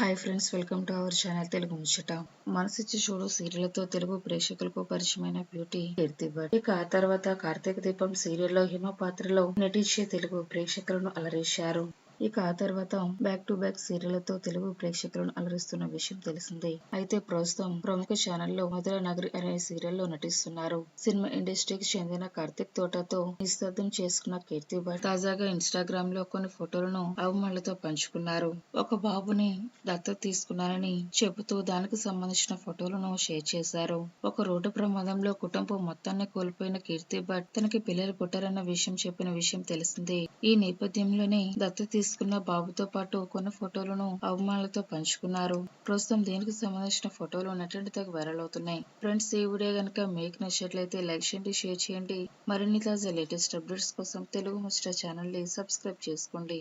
Hi friends welcome to our channel Telugu Muchata Manasichi Choodu సీరియల్తో Telugu ప్రేక్షకులకు పరిచయమైన beauty కీర్తి ఇక ఆ తర్వాత కార్తీక దీపం సీరియల్లో హిమ పాత్రలో నటించే తెలుగు ప్రేక్షకులను అలరేశారు. ఇక ఆ తర్వాత బ్యాక్ టు బ్యాక్ సీరియళ్ళతో తెలుగు ప్రేక్షకులను అలరిస్తున్న విషయం తెలిసిందే. అయితే ప్రస్తుతం ప్రముఖ ఛానల్లో మధుర నగరి అనే సీరియల్లో నటిస్తున్నారు. సినిమా ఇండస్ట్రీకి చెందిన కార్తిక్ తోటతో నిశ్శబ్దం చేసుకున్న కీర్తి భట్ తాజాగా ఇన్స్టాగ్రామ్లో కొన్ని ఫోటోలను అవమానులతో పంచుకున్నారు. ఒక బాబుని దత్తత తీసుకున్నారని చెబుతూ దానికి సంబంధించిన ఫోటోలను షేర్ చేశారు. ఒక రోడ్డు ప్రమాదంలో కుటుంబం మొత్తాన్ని కోల్పోయిన కీర్తి భట్ తనకి పిల్లలు పుట్టారన్న విషయం చెప్పిన విషయం తెలిసిందే. ఈ నేపథ్యంలోనే దత్తత తీసుకున్న బాబుతో పాటు కొన్ని ఫోటోలను అవమానాలతో పంచుకున్నారు. ప్రస్తుతం దీనికి సంబంధించిన ఫోటోలు నటండి తగ్గ వైరల్ అవుతున్నాయి. ఫ్రెండ్స్ ఈ వీడియో కనుక మీకు నచ్చినట్లయితే లైక్ చేయండి షేర్ చేయండి. మరిన్ని తాజా లేటెస్ట్ అప్డేట్స్ కోసం తెలుగు ముచ్చట ఛానల్ని సబ్స్క్రైబ్ చేసుకోండి.